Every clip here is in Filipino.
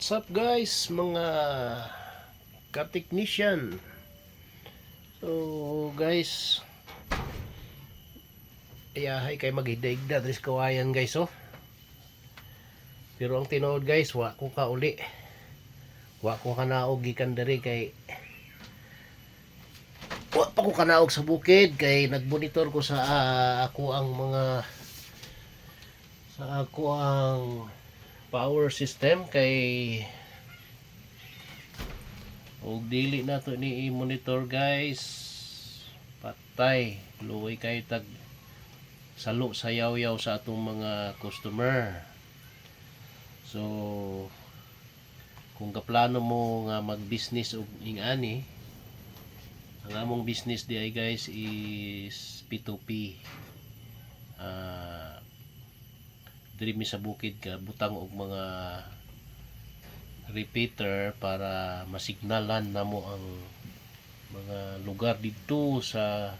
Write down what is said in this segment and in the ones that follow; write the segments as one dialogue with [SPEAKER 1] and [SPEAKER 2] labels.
[SPEAKER 1] What's up guys? Mga ka-technician. So guys Ayahay kay maghidaigda Dres kawayan guys oh. Pero ang tinood guys Wa ko ka uli. Wa ko ka naog gikan diri kay Wa pa ko kanaog sa bukid Kay nagmonitor ko sa ah, ako ang mga Sa ako ang power system kay og dili na to ni i-monitor guys. Patay. Luoy kay tag salo sayaw-yaw sa atong mga customer. So kung kaplano mo nga mag-business og ingani ang among business di ay guys is P2P ah diri mi sa bukid ka butang og mga repeater para masignalan namo ang mga lugar dito sa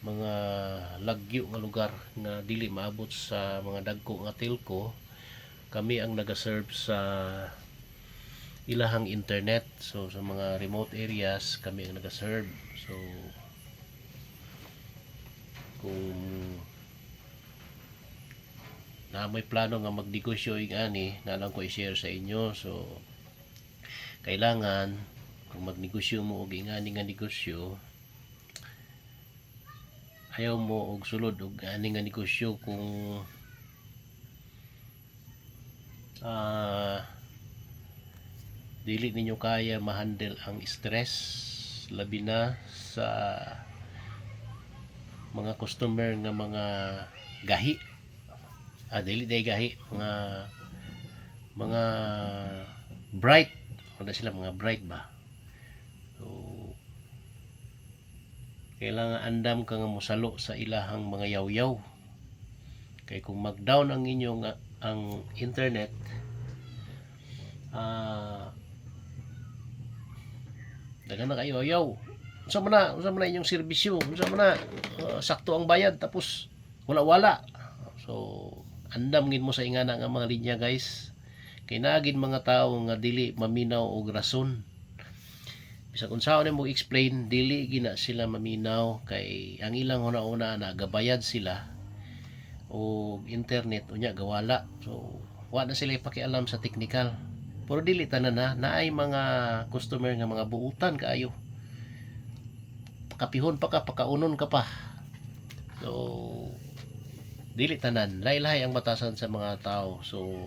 [SPEAKER 1] mga lagyo nga lugar nga dili maabot sa mga dagko nga telco. Kami ang nagaserve sa ilahang internet so sa mga remote areas kami ang nagaserve. So kung na may plano nga magnegosyo ing ani na lang ko i-share sa inyo. So kailangan kung magnegosyo mo og ingani nga negosyo ayaw mo og sulod og ani nga negosyo kung ah dili ninyo kaya ma-handle ang stress labi na sa mga customer nga mga gahi ah, dili day gahi. Mga mga bright. Ano sila mga bright ba? So kailangan andam ka nga musalo sa ilahang mga yaw-yaw. Kay kung mag-down ang inyong ang internet ah dagan na kayo yaw. Unsa man na unsa man inyong serbisyo? Unsa man na ah, sakto ang bayad tapos wala wala so andam gid mo sa ingana nga mga linya guys. Kay naagid mga tao nga dili maminaw og rason. Bisag unsaon mo explain dili gina sila maminaw. Kay ang ilang una-una nagabayad sila. O internet unya gawala. So wa na sila ipakialam sa technical. Pero dili tanan na naay mga customer nga mga buutan kaayo. Kapihon pa ka pakaunon ka pa. So dili tanan. Lahi-lahi ang batasan sa mga tao. So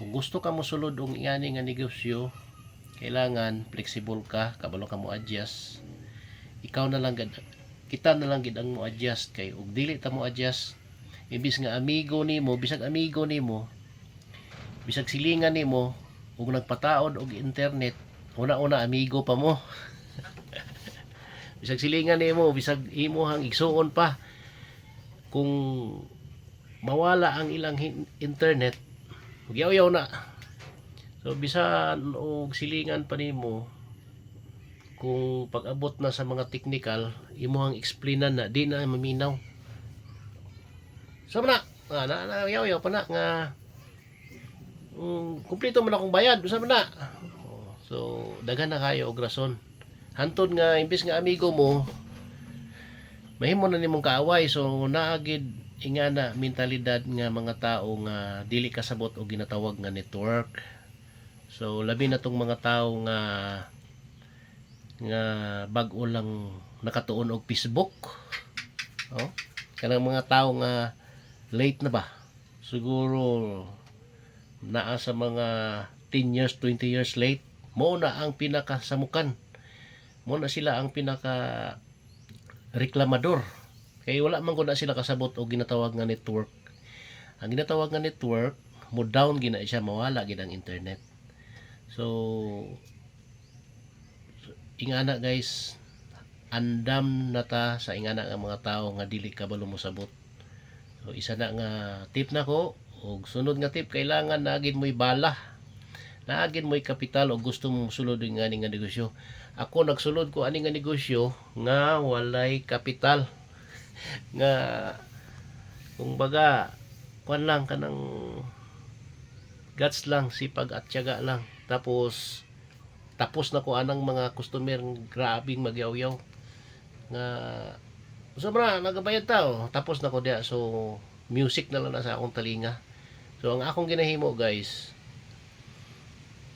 [SPEAKER 1] kung gusto ka mo sulod og ingani nga negosyo kailangan flexible ka kabalo ka mo adjust. Ikaw na lang kita na lang gid ang mo adjust kay ug dili ta mo adjust. Imbis nga amigo nimo bisag amigo nimo bisag silingan nimo ug nagpataod og internet una-una amigo pa mo. Bisag silingan nimo bisag imuhang igsuon pa. Kung mawala ang ilang internet. Yaw-yaw na. So bisan og silingan pa nimo kung pag-abot na sa mga technical imuhang explainan na di na maminaw. So na. Na, na, na yaw-yaw pa na nga um, kumplito man akong bayad usa man na. So daghan na kayo og rason. Hantod nga imbis nga amigo mo mahimo na nimong kaaway so naagid ingana mentalidad nga mga tao nga dili kasabot og ginatawag nga network. So labi na tong mga tao nga nga bag-o lang nakatuon og Facebook. Oh kanang mga tao nga late na ba? Siguro naa sa mga 10 years 20 years late. Mo na ang pinakasamukan. Mo na sila ang pinaka reklamador kay wala man ko na sila kasabot og ginatawag nga network. Ang ginatawag nga network mo down gina siya mawala gid ang internet. So, so ingana guys andam na ta sa ingana nga mga tao nga dili kabalo mo sabot so isa na nga tip na ko og sunod nga tip kailangan naagid mo'y bala. Naagid mo'y kapital o gusto mong sulod nga nga negosyo. Ako nagsulod ko ani nga negosyo nga walay kapital nga kung baga kuan lang kanang guts lang sipag at tiyaga lang. Tapos tapos na ko anang mga customer grabing magyaw-yaw. Nga sobra nagabayad tao tapos na ko diya. So music na lang na sa akong talinga. So ang akong ginahimo guys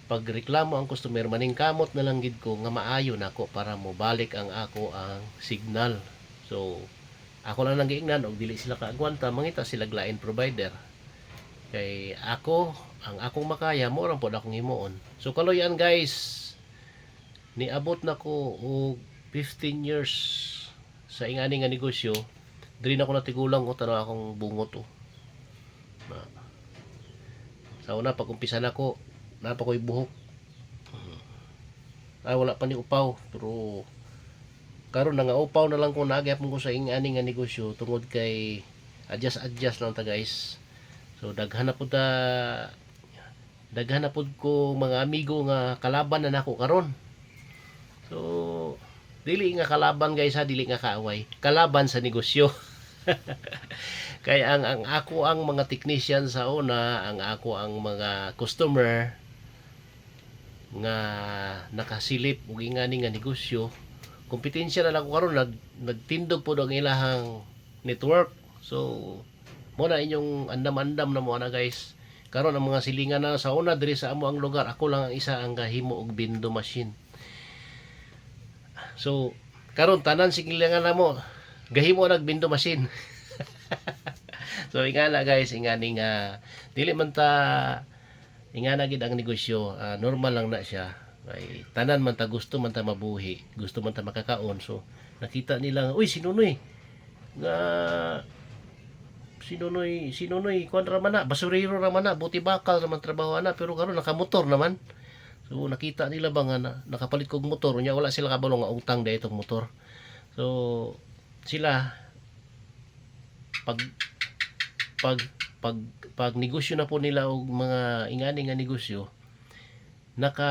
[SPEAKER 1] pag reklamo ang customer maning kamot na lang gid ko nga maayo nako para mo balik ang ako ang signal. So ako lang nang giingnan og dili sila kaagwanta mangita sila lain provider. Kay ako ang akong makaya mo ra pod akong himuon. So kaloyan guys niabot na ko og 15 years sa ingani nga negosyo. Diri na ko natigulang ko tanaw akong bungot oh. Sa una pag umpisa na ko napa ko'y buhok. Ay wala pa ni upaw pero karon na nga upaw na lang ko nagyapon ko sa ingani nga negosyo tungod kay adjust adjust lang ta guys. So daghan na pud ta daghan na pud ko mga amigo nga kalaban na nako karon. So dili nga kalaban guys ha dili nga kaaway. Kalaban sa negosyo. Kaya ang ang ako ang mga technician sa una ang ako ang mga customer nga nakasilip ug ingani nga negosyo kompetensya na lang karon nag nagtindog po ang ilahang network. So mo na inyong andam-andam na mo na guys. Karon ang mga silingan na sa una diri sa amo ang lugar ako lang ang isa ang gahimo og bindo machine. So karon tanan silingan na mo gahimo nag bindo machine. So ingana guys ingani nga dili man ta ingana gid ang negosyo ah, normal lang na siya ay tanan man ta gusto man ta mabuhi gusto man ta makakaon so nakita nila uy sinunoy nga sinunoy sinunoy kuan ra man na basurero ra man na buti bakal ra man trabaho na pero karon nakamotor naman. So nakita nila ba nga na, nakapalit kog motor unya wala sila kabalo nga utang da itong motor. So sila pag pag pag pag negosyo na po nila og mga ingani nga negosyo naka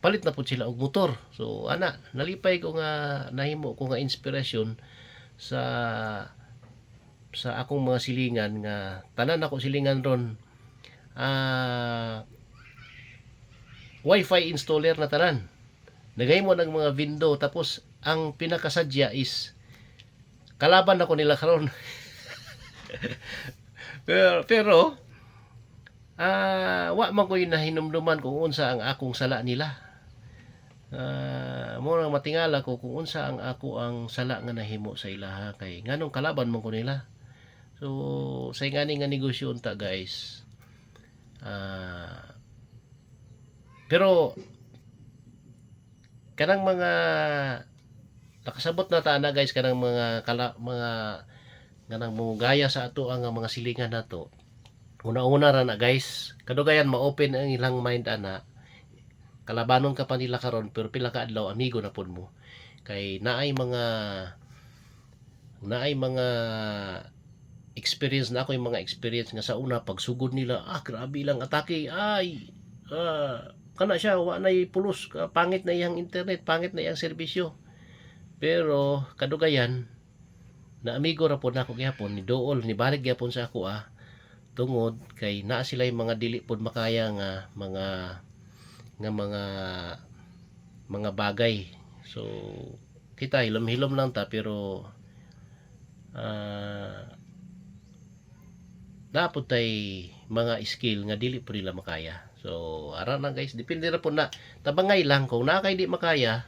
[SPEAKER 1] palit na po sila og motor. So ana nalipay ko nga nahimo ko nga inspirasyon sa sa akong mga silingan nga tanan ako silingan ron ah wifi installer na tanan. Nagahimo ng mga window tapos ang pinakasadya is kalaban ako nila karon pero, pero ah wa man ko yung nahinumduman kung unsa ang akong sala nila. Ah, mo na matingala ko kung unsa ang ako ang sala nga nahimo sa ilaha kay nganong kalaban man ko nila. So sa ingani nga negosyo unta guys. Ah pero kanang mga nakasabot na ta na guys kanang mga kala, mga nga nang gaya sa ato ang mga silingan nato una-una ra na guys. Kadugayan ma-open ang ilang mind ana. Kalabanon ka pa nila karon pero pila ka adlaw amigo na pud mo. Kay naay mga naay mga experience na ako yung mga experience nga sa una pagsugod nila ah grabe lang atake ay ah, kana siya wa nay pulos pangit na iyang internet pangit na iyang serbisyo. Pero kadugayan na amigo ra pod nako gyapon ni Dool ni balik gyapon sa ako ah tungod kay naa sila yung mga dili pod makaya nga mga nga mga mga bagay. So kita hilom-hilom lang ta pero ah dapat tay mga skill nga dili po nila makaya. So ara na guys depende ra po na. Tabangay lang kung na kay di makaya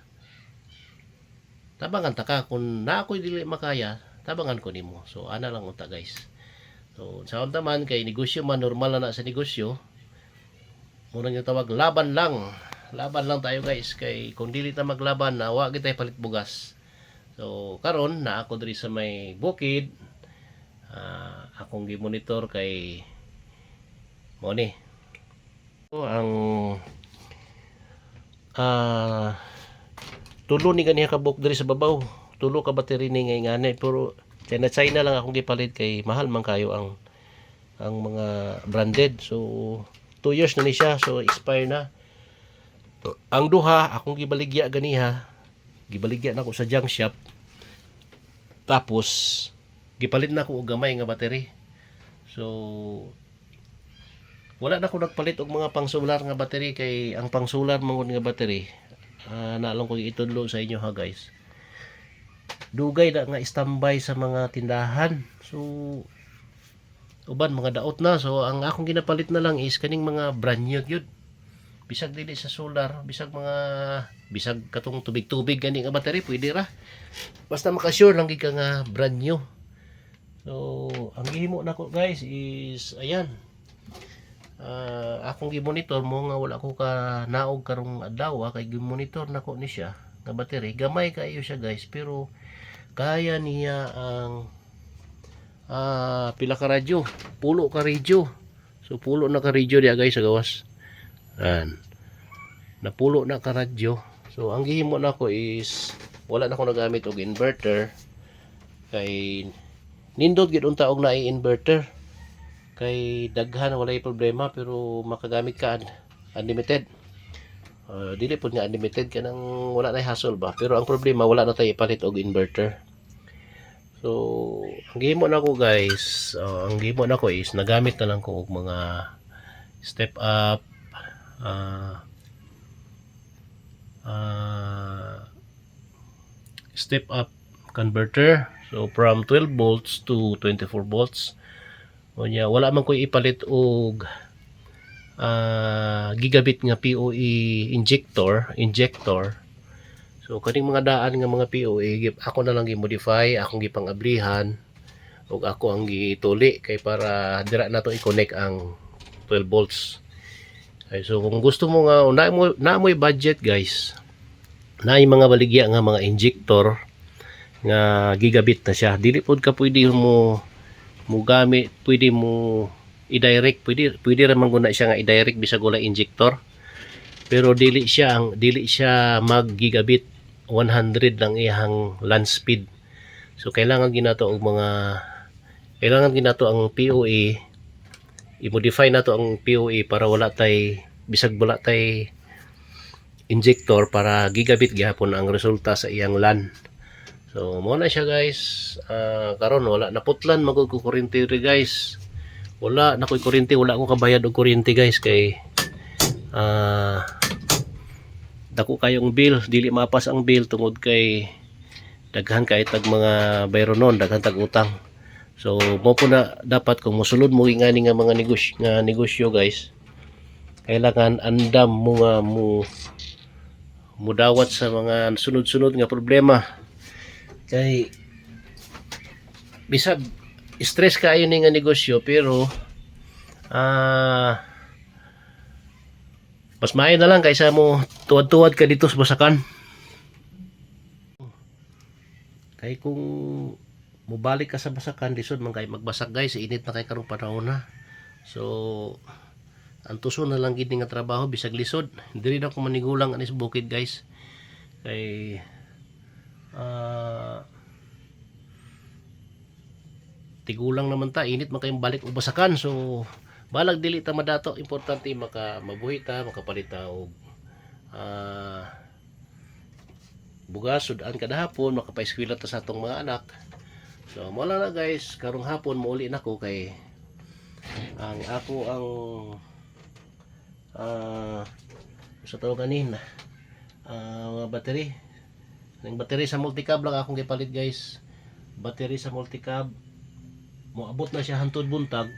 [SPEAKER 1] tabangan ta ka. Kung na ako'y dili makaya tabangan ko nimo. So ana lang unta guys so sa unta man kay negosyo man normal na na sa negosyo. Muna yung tawag laban lang. Laban lang tayo guys. Kay kung dili ta maglaban na wa kita palit bugas so karon na ako diri sa may bukid. Ah, akong gi-monitor kay mo ni So, ang ah tulo ni ganiya ka book diri sa babaw. Tulo ka battery ni nga ingani pero China China lang akong gipalit kay mahal man kayo ang ang mga branded. So 2 years na ni siya. So expire na. So, ang duha akong gibaligya ganiha gibaligya na ko sa junk shop. Tapos gipalit na ko og gamay nga battery. So wala na ko nagpalit og mga pang solar nga battery kay ang pang solar mangod nga battery uh, naalong ko itudlo sa inyo ha guys dugay na nga standby sa mga tindahan. So uban mga daot na. So ang akong ginapalit na lang is kaning mga brand new yun. Bisag dili sa solar bisag mga bisag katong tubig-tubig gani nga battery pwede ra. Basta maka-sure lang gid ka nga brand new. So ang gihimo nako guys is ayan. Ah, akong gi-monitor mo nga wala ko ka naog karong adlaw kay gi-monitor nako ni siya nga battery. Gamay kayo siya guys pero kaya niya ang ah pila ka radyo? Pulo ka radyo. So pulo na ka radyo diya guys sa gawas. Yan. napulo na ka radyo. So ang gihimo nako is wala na ko nagamit og inverter. Kay nindot gid unta og naay inverter. Kay daghan walay problema pero makagamit ka un- unlimited uh, dili po nga unlimited ka nang wala na hassle ba? Pero ang problema wala na tayo ipalit og inverter. So ang gihimo na ko guys uh, ang gihimo na ko is nagamit na lang ko og mga step up uh, uh, step up converter. So from 12 volts to 24 volts. O niya wala man ko ipalit og ah, gigabit nga PoE injector injector. So kaning mga daan nga mga PoE ako na lang gi-modify akong gipang-ablihan ug ako ang gituli kay para dira na to i-connect ang 12 volts. Ay so kung gusto mo nga na mo na mo'y budget guys na mga baligya nga mga injector nga gigabit na siya. Dili pod ka pwede mo mo gamit pwede mo i-direct pwede pwede ra man siya nga i-direct bisag wala injector pero dili siya ang dili siya mag gigabit 100 lang iyang land speed so kailangan ginato og mga kailangan ginato ang POE i-modify nato ang POE para wala tay bisag wala tay injector para gigabit gihapon ang resulta sa iyang LAN So, mo na siya guys. Ah, karon wala naputlan magod ko kuryente ri guys. Wala na ko'y kuryente, wala ko kabayad og kuryente guys kay ah dako kayong bill, dili mapas ang bill tungod kay daghan kay tag mga bayronon, daghan tag utang. So, mo po na dapat kung mosulod mo ingani nga mga negosyo nga negosyo guys. Kailangan andam mo nga mo mudawat sa mga sunod-sunod nga problema kay bisag stress kaayo ni nga negosyo pero ah mas maayo na lang kaysa mo tuwad-tuwad ka dito sa basakan. Kay kung mubalik ka sa basakan lisod man kay magbasak guys. Init na kay karong panahon na. So ang tuso na lang gid nga trabaho bisag lisod. Dili na ko manigulang anis bukid guys. Kay ah tigulang naman ta init man kayong balik og basakan. So balag dili ta madato. Importante maka mabuhi ta makapalit ta og ah bugas sudan kada hapon makapaeskwela ta sa atong mga anak. So mo na guys. Karong hapon mauli na ko kay ang ako ang ah sa tawag ganin ah battery. Ang battery sa multicab lang akong gipalit guys. Battery sa multicab moabot na siya hantod buntag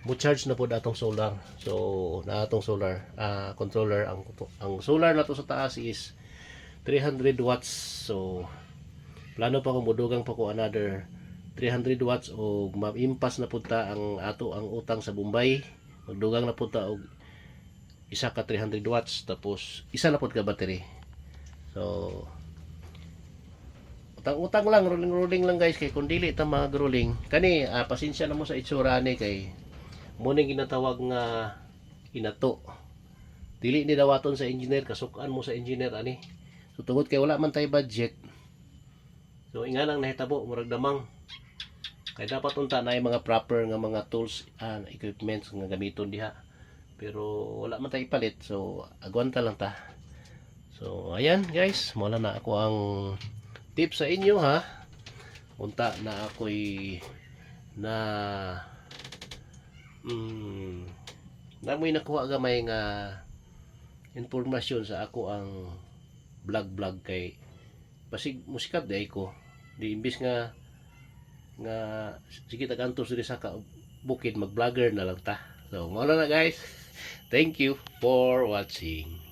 [SPEAKER 1] mo charge na po atong solar. So na atong solar ah, controller ang ang solar na to sa taas is 300 watts. So plano pa ko mudugang pa ko another 300 watts o maimpas na punta ang ato ang utang sa Bombay. Magdugang na punta og isa ka 300 watts tapos isa na pud ka battery. So utang-utang lang rolling-rolling lang guys kay kung dili ta mag-rolling kani ah, pasensya na mo sa itsura ni kay mo ning ginatawag nga inato. Dili ni dawaton sa engineer kasukan mo sa engineer ani. So tungod kay wala man tay budget so inga lang nahitabo murag damang. Kay dapat unta na mga proper nga mga tools and equipments nga gamiton diha. Pero wala man tay ipalit so agwanta lang ta. So ayan guys mo na ako ang tip sa inyo ha? Unta na ako'y na mm, namoy nakuha gamay nga informasyon sa ako ang vlog-vlog kay basig musikat day ko. Di imbis nga nga sige tagantos diri sa ka bukid mag-vlogger na lang ta. So mo na guys. Thank you for watching